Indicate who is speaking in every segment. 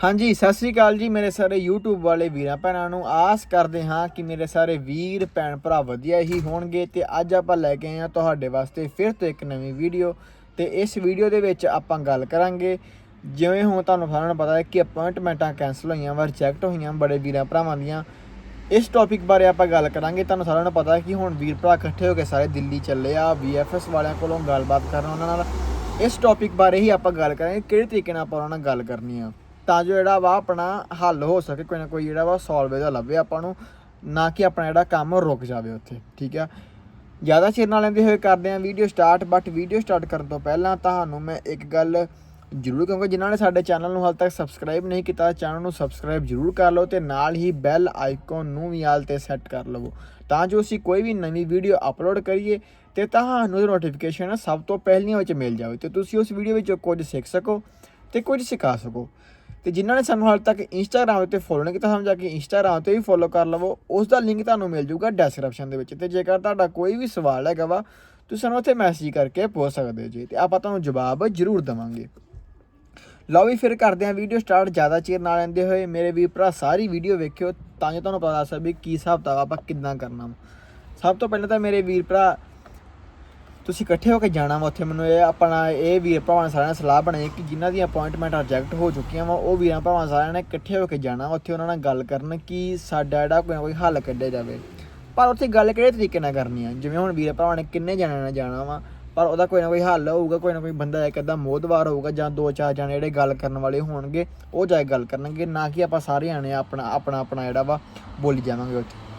Speaker 1: ਹਾਂਜੀ, ਸਤਿ ਸ੍ਰੀ ਅਕਾਲ ਜੀ ਮੇਰੇ ਸਾਰੇ YouTube ਵਾਲੇ ਵੀਰਾਂ ਭੈਣਾਂ ਨੂੰ। ਆਸ ਕਰਦੇ ਹਾਂ ਕਿ ਮੇਰੇ ਸਾਰੇ ਵੀਰ, ਭੈਣ ਭਰਾ ਵਧੀਆ ਹੀ ਹੋਣਗੇ ਤੇ ਅੱਜ ਆਪਾਂ ਲੈ ਕੇ ਆਏ ਹਾਂ ਤੁਹਾਡੇ ਵਾਸਤੇ ਫਿਰ ਤੋਂ ਇੱਕ ਨਵੀਂ ਵੀਡੀਓ ਤੇ ਇਸ ਵੀਡੀਓ ਦੇ ਵਿੱਚ ਆਪਾਂ ਗੱਲ ਕਰਾਂਗੇ। ਜਿਵੇਂ ਹੁਣ ਤੁਹਾਨੂੰ ਸਾਰਿਆਂ ਨੂੰ ਪਤਾ ਹੈ ਕਿ ਅਪਾਇੰਟਮੈਂਟਾਂ ਕੈਨਸਲ ਹੋਈਆਂ ਵਾ ਰਿਜੈਕਟ ਹੋਈਆਂ ਬੜੇ ਵੀਰਾਂ ਭਰਾਵਾਂ ਦੀਆਂ। ਇਸ ਟੌਪਿਕ ਬਾਰੇ ਆਪਾਂ ਗੱਲ ਕਰਾਂਗੇ। ਤੁਹਾਨੂੰ ਸਾਰਿਆਂ ਨੂੰ ਪਤਾ ਹੈ ਕਿ ਹੁਣ ਵੀਰ ਭਰਾ ਇਕੱਠੇ ਹੋ ਕੇ ਸਾਰੇ ਦਿੱਲੀ ਚੱਲੇ ਆ VFS ਵਾਲਿਆਂ ਕੋਲੋਂ ਗੱਲਬਾਤ ਕਰਨ ਉਹਨਾਂ ਨਾਲ। ਇਸ ਟੌਪਿਕ ਬਾਰੇ ਹੀ ਆਪਾਂ ਗੱਲ ਕਰਾਂਗੇ, ਕਿਹੜੇ ਤਰੀਕੇ ਨਾਲ ਆਪਾਂ ਉਹਨਾਂ ਨਾਲ ਗੱਲ ਕਰਨੀ ਆ। ਤਾਂ ਜੋ ਜਿਹੜਾ ਵਾ ਆਪਣਾ ਹੱਲ ਹੋ ਸਕੇ, ਕੋਈ ਨਾ ਕੋਈ ਜਿਹੜਾ ਵਾ ਸੋਲਵ ਇਹਦਾ ਲੱਭੇ ਆਪਾਂ ਨੂੰ, ਨਾ ਕਿ ਆਪਣਾ ਜਿਹੜਾ ਕੰਮ ਰੁਕ ਜਾਵੇ ਉੱਥੇ, ਠੀਕ ਆ? ਜ਼ਿਆਦਾ ਚਿਰ ਨਾਲ ਲੈਂਦੇ ਹੋਏ ਕਰਦੇ ਆਂ video start but video start ਕਰਨ ਤੋਂ ਪਹਿਲਾਂ ਤੁਹਾਨੂੰ ਮੈਂ ਇੱਕ ਗੱਲ ਜ਼ਰੂਰ ਕਹਾਂਗਾ, ਜਿਨ੍ਹਾਂ ਨੇ ਸਾਡੇ ਚੈਨਲ ਨੂੰ ਹਾਲ ਤੱਕ ਸਬਸਕ੍ਰਾਈਬ ਨਹੀਂ ਕੀਤਾ ਚੈਨਲ ਨੂੰ ਸਬਸਕ੍ਰਾਈਬ ਜ਼ਰੂਰ ਕਰ ਲਓ ਤੇ ਨਾਲ ਹੀ ਬੈਲ ਆਈਕਨ ਨੂੰ ਵੀ ਆਲ ਤੇ ਸੈੱਟ ਕਰ ਲਵੋ, ਤਾਂ ਜੋ ਅਸੀਂ ਕੋਈ ਵੀ ਨਵੀਂ ਵੀਡੀਓ ਅਪਲੋਡ ਕਰੀਏ ਤੇ ਤੁਹਾਨੂੰ ਨੋਟੀਫਿਕੇਸ਼ਨ ਸਭ ਤੋਂ ਪਹਿਲੀਆਂ ਵਿੱਚ ਮਿਲ ਜਾਵੇ ਤੇ ਤੁਸੀਂ ਉਸ ਵੀਡੀਓ ਵਿੱਚੋਂ ਕੁਝ ਸਿੱਖ ਸਕੋ ਤੇ ਕੁਝ ਸਿਖਾ ਸਕੋ। ਤੇ ਜਿਨ੍ਹਾਂ ਨੇ ਸਾਨੂੰ ਹਾਲ ਤੱਕ ਇੰਸਟਾਗ੍ਰam ਉੱਤੇ ਫੋਲੋ ਨਹੀਂ ਕੀਤਾ, ਸਾਨੂੰ ਜਾ ਕੇ ਇੰਸਟਾਗ੍ਰam ਤੇ ਵੀ ਫੋਲੋ ਕਰ ਲਵੋ। ਉਸ ਦਾ ਲਿੰਕ ਤੁਹਾਨੂੰ ਮਿਲ ਜਾਊਗਾ ਡੈਸਕ੍ਰਿਪਸ਼ਨ ਦੇ ਵਿੱਚ। ਤੇ ਜੇਕਰ ਤੁਹਾਡਾ ਕੋਈ ਵੀ ਸਵਾਲ ਹੈਗਾ ਵਾ, ਤੁਸੀਂ ਸਾਨੂੰ ਉੱਥੇ ਮੈਸੇਜ ਕਰਕੇ ਪੁੱਛ ਸਕਦੇ ਹੋ ਜੀ। ਤੇ ਆਪਾਂ ਤੁਹਾਨੂੰ ਜਵਾਬ ਜ਼ਰੂਰ ਦਵਾਂਗੇ। ਲਓ ਵੀ ਫਿਰ ਕਰਦੇ ਹਾਂ ਵੀਡੀਓ ਸਟਾਰਟ ਜ਼ਿਆਦਾ ਚਿਰ ਨਾ ਲੈਂਦੇ ਹੋਏ ਮੇਰੇ ਵੀਰ ਭਰਾ ਸਾਰੀ ਵੀਡੀਓ ਵੇਖਿਓ ਤਾਂ ਜੋ ਤੁਹਾਨੂੰ ਪਤਾ ਲੱਗ ਸਕੇ ਕੀ ਹਿਸਾਬ ਕਿਤਾਬ ਆਪਾਂ ਕਿੱਦਾਂ ਕਰਨਾ ਵਾ। ਸਭ ਤੋਂ ਪਹਿਲਾਂ ਤਾਂ ਮੇਰੇ ਵੀਰ ਭਰਾ ਤੁਸੀਂ ਇਕੱਠੇ ਹੋ ਕੇ ਜਾਣਾ ਵਾ ਉੱਥੇ, ਮੈਨੂੰ ਇਹ ਆਪਣਾ ਇਹ ਵੀਰ ਭਰਾਵਾਂ ਨੇ ਸਾਰਿਆਂ ਨੇ ਸਲਾਹ ਬਣਾਈ ਕਿ ਜਿਨ੍ਹਾਂ ਦੀਆਂ ਅਪਾਇੰਟਮੈਂਟ ਰਿਜੈਕਟ ਹੋ ਚੁੱਕੀਆਂ ਵਾ, ਉਹ ਵੀਰਾਂ ਭਰਾਵਾਂ ਸਾਰਿਆਂ ਨੇ ਇਕੱਠੇ ਹੋ ਕੇ ਜਾਣਾ ਉੱਥੇ ਉਹਨਾਂ ਨਾਲ ਗੱਲ ਕਰਨ ਕਿ ਸਾਡਾ ਜਿਹੜਾ ਕੋਈ ਨਾ ਕੋਈ ਹੱਲ ਕੱਢਿਆ ਜਾਵੇ। ਪਰ ਉੱਥੇ ਗੱਲ ਕਿਹੜੇ ਤਰੀਕੇ ਨਾਲ ਕਰਨੀ ਆ? ਜਿਵੇਂ ਹੁਣ ਵੀਰ ਭਰਾਵਾਂ ਨੇ ਕਿੰਨੇ ਜਣਿਆਂ ਨਾਲ ਜਾਣਾ ਵਾ, ਪਰ ਉਹਦਾ ਕੋਈ ਨਾ ਕੋਈ ਹੱਲ ਹੋਊਗਾ, ਕੋਈ ਨਾ ਕੋਈ ਬੰਦਾ ਇੱਕ ਅੱਧਾ ਮੋਦਵਾਰ ਹੋਊਗਾ ਜਾਂ ਦੋ ਚਾਰ ਜਣੇ ਜਿਹੜੇ ਗੱਲ ਕਰਨ ਵਾਲੇ ਹੋਣਗੇ, ਉਹ ਜਾ ਕੇ ਗੱਲ ਕਰਨਗੇ, ਨਾ ਕਿ ਆਪਾਂ ਸਾਰੇ ਜਾਣੇ ਆਪਣਾ ਆਪਣਾ ਆਪਣਾ ਜਿਹੜਾ ਵਾ ਬੋਲੀ ਜਾਵਾਂਗੇ ਉੱਥੇ।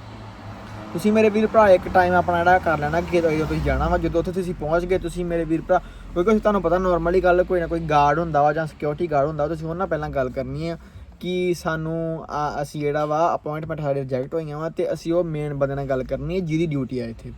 Speaker 1: ਤੁਸੀਂ ਮੇਰੇ ਵੀਰ ਭਰਾ ਇੱਕ ਟਾਈਮ ਆਪਣਾ ਜਿਹੜਾ ਕਰ ਲੈਣਾ ਕਿ ਜਦੋਂ ਤੁਸੀਂ ਜਾਣਾ ਵਾ ਜਦੋਂ ਉੱਥੇ ਤੁਸੀਂ ਪਹੁੰਚ ਗਏ ਤੁਸੀਂ ਮੇਰੇ ਵੀਰ ਭਰਾ ਕਿਉਂਕਿ ਤੁਹਾਨੂੰ ਪਤਾ ਨਾਰਮਲੀ ਗੱਲ ਕੋਈ ਨਾ ਕੋਈ ਗਾਰਡ ਹੁੰਦਾ ਵਾ ਜਾਂ ਸਿਕਿਉਰਿਟੀ ਗਾਰਡ ਹੁੰਦਾ ਵਾ, ਤੁਸੀਂ ਉਹਨਾਂ ਨਾਲ ਪਹਿਲਾਂ ਗੱਲ ਕਰਨੀ ਆ ਕਿ ਸਾਨੂੰ ਅਸੀਂ ਜਿਹੜਾ ਵਾ ਅਪਾਇੰਟਮੈਂਟ ਸਾਡੇ ਰਿਜੈਕਟ ਹੋਈਆਂ ਵਾ ਤੇ ਅਸੀਂ ਉਹ ਮੇਨ ਬੰਦੇ ਨਾਲ ਗੱਲ ਕਰਨੀ ਹੈ ਜਿਹਦੀ ਡਿਊਟੀ ਆ ਇੱਥੇ।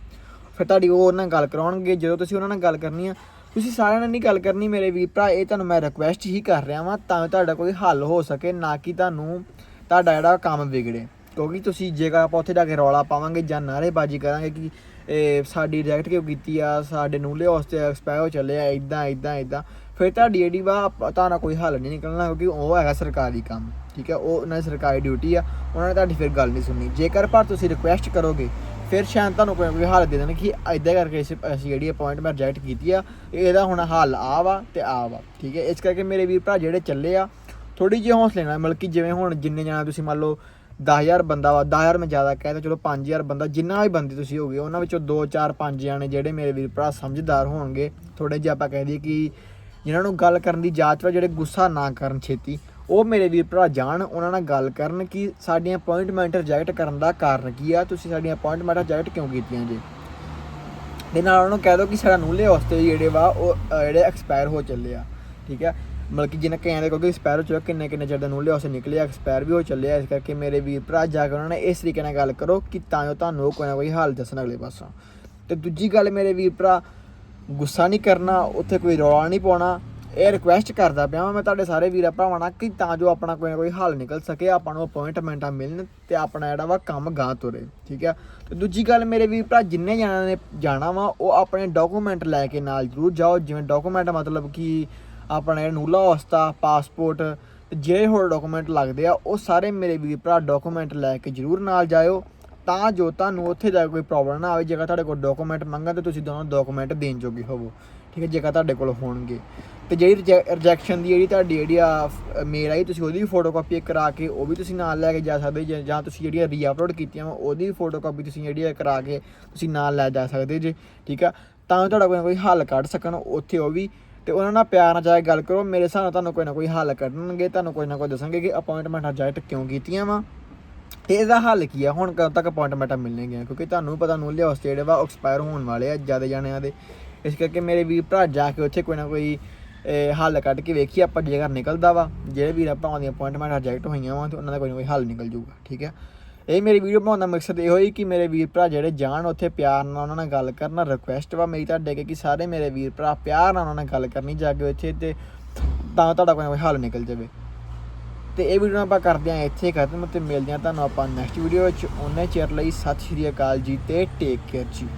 Speaker 1: ਫਿਰ ਤੁਹਾਡੀ ਉਹ ਉਹਨਾਂ ਨਾਲ ਗੱਲ ਕਰਾਉਣਗੇ ਜਦੋਂ ਤੁਸੀਂ ਉਹਨਾਂ ਨਾਲ ਗੱਲ ਕਰਨੀ ਆ ਤੁਸੀਂ ਸਾਰਿਆਂ ਨਾਲ ਨਹੀਂ ਗੱਲ ਕਰਨੀ ਮੇਰੇ ਵੀਰ ਭਰਾ ਇਹ ਤੁਹਾਨੂੰ ਮੈਂ ਰਿਕੁਐਸਟ ਹੀ ਕਰ ਰਿਹਾ ਵਾਂ ਤਾਂ ਤੁਹਾਡਾ ਕੋਈ ਹੱਲ ਹੋ ਸਕੇ ਨਾ ਕਿ ਤੁਹਾਨੂੰ ਤੁਹਾਡਾ ਜਿਹੜਾ ਕੰਮ ਵਿਗੜੇ। ਕਿਉਂਕਿ ਤੁਸੀਂ ਜੇਕਰ ਆਪਾਂ ਉੱਥੇ ਜਾ ਕੇ ਰੌਲਾ ਪਾਵਾਂਗੇ ਜਾਂ ਨਾਅਰੇਬਾਜ਼ੀ ਕਰਾਂਗੇ ਕਿ, ਇਹ ਸਾਡੀ ਰਿਜੈਕਟ ਕਿਉਂ ਕੀਤੀ ਆ, ਸਾਡੇ ਨੂਲੇ ਵਾਸਤੇ ਐਕਸਪਾਇਰ ਹੋ ਚੱਲੇ ਆ ਇਦਾਂ ਇਦਾਂ ਇਦਾਂ ਫਿਰ ਤੁਹਾਡੀ ਜਿਹੜੀ ਵਾ ਤੁਹਾਡਾ ਕੋਈ ਹੱਲ ਨਹੀਂ ਨਿਕਲਣਾ ਕਿਉਂਕਿ ਉਹ ਹੈਗਾ ਸਰਕਾਰੀ ਕੰਮ, ਠੀਕ ਹੈ? ਉਹ ਉਹਨਾਂ ਦੀ ਸਰਕਾਰੀ ਡਿਊਟੀ ਆ, ਉਹਨਾਂ ਨੇ ਤੁਹਾਡੀ ਫਿਰ ਗੱਲ ਨਹੀਂ ਸੁਣਨੀ। ਜੇਕਰ ਪਰ ਤੁਸੀਂ ਰਿਕੁਐਸਟ ਕਰੋਗੇ, ਫਿਰ ਸ਼ਾਇਦ ਤੁਹਾਨੂੰ ਕੋਈ ਨਾ ਕੋਈ ਹੱਲ ਦੇ ਦੇਣ ਕਿ ਇਦਾਂ ਕਰਕੇ ਅਸੀਂ ਅਸੀਂ ਜਿਹੜੀ ਅਪਾਇੰਟਮੈਂਟ ਰਿਜੈਕਟ ਕੀਤੀ ਆ, ਇਹਦਾ ਹੁਣ ਹੱਲ ਆ ਵਾ ਤੇ ਆ ਵਾ, ਠੀਕ ਹੈ? ਇਸ ਕਰਕੇ ਮੇਰੇ ਵੀਰ ਭਰਾ ਜਿਹੜੇ ਚੱਲੇ ਆ ਥੋੜੀ ਜਿਹੀ ਹੌਸਲੇ ਨਾਲ, ਮਤਲਬ ਕਿ ਜਿਵੇਂ ਹੁਣ ਜਿੰਨੇ ਜਾਣਾ ਤੁਸੀਂ ਮੰਨ ਲਓ 10000 ਬੰਦਾ ਵਾ 10000 ਮੈਂ ਜ਼ਿਆਦਾ ਕਹਿ ਤਾ ਚਲੋ 5000 ਬੰਦਾ, ਜਿੰਨਾ ਵੀ ਬੰਦੇ ਤੁਸੀਂ ਹੋਗੇ, ਉਹਨਾਂ ਵਿੱਚੋਂ 2 4 5 ਜਾਣੇ ਜਿਹੜੇ ਮੇਰੇ ਵੀਰ ਭਰਾ ਸਮਝਦਾਰ ਹੋਣਗੇ ਥੋੜੇ ਜਿਹਾ ਆਪਾਂ ਕਹਿ ਦਈਏ ਕਿ ਜਿਨ੍ਹਾਂ ਨੂੰ ਗੱਲ ਕਰਨ ਦੀ ਜਾਂਚ ਵਾ, ਜਿਹੜੇ ਗੁੱਸਾ ਨਾ ਕਰਨ ਛੇਤੀ, ਉਹ ਮੇਰੇ ਵੀਰ ਭਰਾ ਜਾਣ, ਉਹਨਾਂ ਨਾਲ ਗੱਲ ਕਰਨ ਕਿ ਸਾਡੀਆਂ ਅਪਾਇੰਟਮੈਂਟ ਰਿਜੈਕਟ ਕਰਨ ਦਾ ਕਾਰਨ ਕੀ ਆ, ਤੁਸੀਂ ਸਾਡੀਆਂ ਅਪਾਇੰਟਮੈਂਟ ਰਿਜੈਕਟ ਕਿਉਂ ਕੀਤੀਆਂ ਜੀ? ਦੇ ਨਾਲ ਉਹਨੂੰ ਕਹਿ ਦਿਓ ਕਿ ਸਾਡਾ ਨੂਲੇ ਵਾਸਤੇ ਜਿਹੜੇ ਵਾ, ਉਹ ਜਿਹੜੇ ਐਕਸਪਾਇਰ ਹੋ ਚੱਲੇ ਆ, ਠੀਕ ਹੈ ਮਤਲਬ ਕਿ ਜਿਹਨੇ ਕਹਿੰਦੇ ਦੇ ਕਿਉਂਕਿ ਐਕਸਪਾਇਰ ਹੋ ਚੁੱਕਾ ਕਿੰਨੇ ਕਿੰਨੇ ਚਿਰ ਦੇ ਨੂਲੇ ਉਸੇ ਨਿਕਲਿਆ ਐਕਸਪਾਇਰ ਵੀ ਹੋ ਚੱਲਿਆ, ਇਸ ਕਰਕੇ ਮੇਰੇ ਵੀਰ ਭਰਾ ਜਾ ਕੇ ਉਹਨਾਂ ਨੇ ਇਸ ਤਰੀਕੇ ਨਾਲ ਗੱਲ ਕਰੋ ਕਿ ਤਾਂ ਜੋ ਤੁਹਾਨੂੰ ਕੋਈ ਨਾ ਕੋਈ ਹੱਲ ਦੱਸਣ ਅਗਲੇ ਪਾਸੋਂ। ਤੇ ਦੂਜੀ ਗੱਲ ਮੇਰੇ ਵੀਰ ਭਰਾ, ਗੁੱਸਾ ਨਹੀਂ ਕਰਨਾ, ਉੱਥੇ ਕੋਈ ਰੌਲਾ ਨਹੀਂ ਪਾਉਣਾ। ਇਹ ਰਿਕੁਐਸਟ ਕਰਦਾ ਪਿਆ ਵਾਂ ਮੈਂ ਤੁਹਾਡੇ ਸਾਰੇ ਵੀਰਾਂ ਭਰਾਵਾਂ ਨਾਲ ਕਿ ਤਾਂ ਜੋ ਆਪਣਾ ਕੋਈ ਨਾ ਕੋਈ ਹੱਲ ਨਿਕਲ ਸਕੇ, ਆਪਾਂ ਨੂੰ ਅਪਾਇੰਟਮੈਂਟਾਂ ਮਿਲਣ ਤੇ ਆਪਣਾ ਜਿਹੜਾ ਵਾ ਕੰਮ ਗਾਂ ਤੁਰੇ, ਠੀਕ ਹੈ ਤੇ ਦੂਜੀ ਗੱਲ ਮੇਰੇ ਵੀਰ ਭਰਾ, ਜਿੰਨੇ ਜਾਣਿਆਂ ਨੇ ਜਾਣਾ ਵਾ, ਉਹ ਆਪਣੇ ਡਾਕੂਮੈਂਟ ਲੈ ਕੇ ਨਾਲ ਜ਼ਰੂਰ ਜਾਓ, ਜਿਵੇਂ ਡਾਕੂਮੈਂਟ ਮਤਲਬ ਕਿ ਆਪਣਾ ਜਿਹੜਾ ਨੂਲਾ ਵਸਤਾ ਪਾਸਪੋਰਟ ਤੇ ਜਿਹੜੇ ਹੋਰ ਡਾਕੂਮੈਂਟ ਲੱਗਦੇ ਆ, ਉਹ ਸਾਰੇ ਮੇਰੇ ਵੀਰ ਭਰਾ ਡਾਕੂਮੈਂਟ ਲੈ ਕੇ ਜ਼ਰੂਰ ਨਾਲ ਜਾਇਓ। ਤਾਂ ਜੋ ਤੁਹਾਨੂੰ ਉੱਥੇ ਜਾ ਕੇ ਕੋਈ ਪ੍ਰੋਬਲਮ ਨਾ ਆਵੇ, ਜੇਕਰ ਤੁਹਾਡੇ ਕੋਲ ਡਾਕੂਮੈਂਟ ਮੰਗਣ ਤੇ ਤੁਸੀਂ ਦੋਨੋਂ ਡਾਕੂਮੈਂਟ ਦੇਣ ਜੋਗੇ ਹੋਵੋ। ਠੀਕ ਹੈ, ਜੇਕਰ ਤੁਹਾਡੇ ਕੋਲ ਹੋਣਗੇ। ਤੇ ਜਿਹੜੀ ਰਿਜੈਕਸ਼ਨ ਦੀ ਜਿਹੜੀ ਤੁਹਾਡੀ ਜਿਹੜੀ ਆ ਮੇਲ ਆਈ, ਤੁਸੀਂ ਉਹਦੀ ਵੀ ਫੋਟੋਕਾਪੀ ਕਰਾ ਕੇ ਉਹ ਵੀ ਤੁਸੀਂ ਨਾਲ ਲੈ ਕੇ ਜਾ ਸਕਦੇ ਜੇ, ਜਾਂ ਤੁਸੀਂ ਜਿਹੜੀਆਂ ਰੀਅਪਲੋਡ ਕੀਤੀਆਂ ਵਾ, ਉਹਦੀ ਵੀ ਫੋਟੋਕਾਪੀ ਤੁਸੀਂ ਜਿਹੜੀ ਆ ਕਰਾ ਕੇ ਤੁਸੀਂ ਨਾਲ ਲੈ ਜਾ ਸਕਦੇ ਜੇ। ਠੀਕ ਆ? ਤਾਂ ਜੋ ਤੁਹਾਡਾ ਕੋਈ ਕੋਈ ਹੱਲ ਕੱਢ ਸਕਣ, ਉੱਥੇ ਉਹ ਵੀ ਤੇ ਉਹਨਾਂ ਨਾਲ ਪਿਆਰ ਨਾਲ ਜਾ ਕੇ ਗੱਲ ਕਰੋ, ਮੇਰੇ ਹਿਸਾਬ ਨਾਲ ਤੁਹਾਨੂੰ ਕੋਈ ਨਾ ਕੋਈ ਹੱਲ ਕੱਢਣਗੇ, ਤੁਹਾਨੂੰ ਕੋਈ ਨਾ ਕੋਈ ਦੱਸਣਗੇ ਕਿ ਅਪਾਇੰਟਮੈਂਟ ਰਿਜੈਕਟ ਕਿਉਂ ਕੀਤੀਆਂ ਵਾ। ਤੇ ਇਹਦਾ ਹੱਲ ਕੀ ਆ? ਹੁਣ ਕਦੋਂ ਤੱਕ ਅਪਾਇੰਟਮੈਂਟਾਂ ਮਿਲਣਗੀਆਂ? ਕਿਉਂਕਿ ਤੁਹਾਨੂੰ ਪਤਾ ਨੂਲੇ ਵਾਸਤੇ ਜਿਹੜੇ ਵਾ ਐਕਸਪਾਇਰ ਹੋਣ ਵਾਲੇ ਆ ਜ਼ਿਆਦਾ ਜਾਣਿਆਂ ਦੇ। ਇਸ ਕਰਕੇ ਮੇਰੇ ਵੀਰ ਭਰਾ ਜਾ ਕੇ ਉੱਥੇ ਕੋਈ ਨਾ ਕੋਈ ਹੱਲ ਕੱਢ ਕੇ ਵੇਖੀ ਆਪਾਂ ਜੇਕਰ ਨਿਕਲਦਾ ਵਾ। ਜਿਹੜੇ ਵੀਰ ਭਰਾਵਾਂ ਦੀਆਂ ਅਪਾਇੰਟਮੈਂਟ ਰਿਜੈਕਟ ਹੋਈਆਂ ਵਾ ਤੇ ਉਹਨਾਂ ਦਾ ਕੋਈ ਨਾ ਕੋਈ ਹੱਲ ਨਿਕਲ ਜਾਊਗਾ, ਠੀਕ ਹੈ ਇਹ ਮੇਰੀ ਵੀਡੀਓ ਬਣਾਉਣ ਦਾ ਮਕਸਦ ਇਹੋ ਹੀ ਕਿ ਮੇਰੇ ਵੀਰ ਭਰਾ ਜਿਹੜੇ ਜਾਣ ਉੱਥੇ ਪਿਆਰ ਨਾਲ ਉਹਨਾਂ ਨਾਲ ਗੱਲ ਕਰਨਾ ਰਿਕੁਐਸਟ ਵਾ ਮੇਰੀ ਤੁਹਾਡੇ ਅੱਗੇ ਕਿ ਸਾਰੇ ਮੇਰੇ ਵੀਰ ਭਰਾ ਪਿਆਰ ਨਾਲ ਉਹਨਾਂ ਨਾਲ ਗੱਲ ਕਰਨੀ, ਜਾ ਕੇ ਇੱਥੇ ਤੇ ਤਾਂ ਤੁਹਾਡਾ ਕੋਈ ਹੱਲ ਨਿਕਲ ਜਾਵੇ। ਤੇ ਇਹ ਵੀਡੀਓ ਆਪਾਂ ਕਰਦੇ ਹਾਂ ਇੱਥੇ ਖਤਮ ਤੇ ਮਿਲਦੇ ਹਾਂ ਤੁਹਾਨੂੰ ਆਪਾਂ ਨੈਕਸਟ ਵੀਡੀਓ ਵਿੱਚ। ਉਹਨੇ ਚਿਰ ਲਈ ਸਤਿ ਸ਼੍ਰੀ ਅਕਾਲ ਜੀ ਤੇ ਟੇਕ ਕੇਅਰ ਜੀ।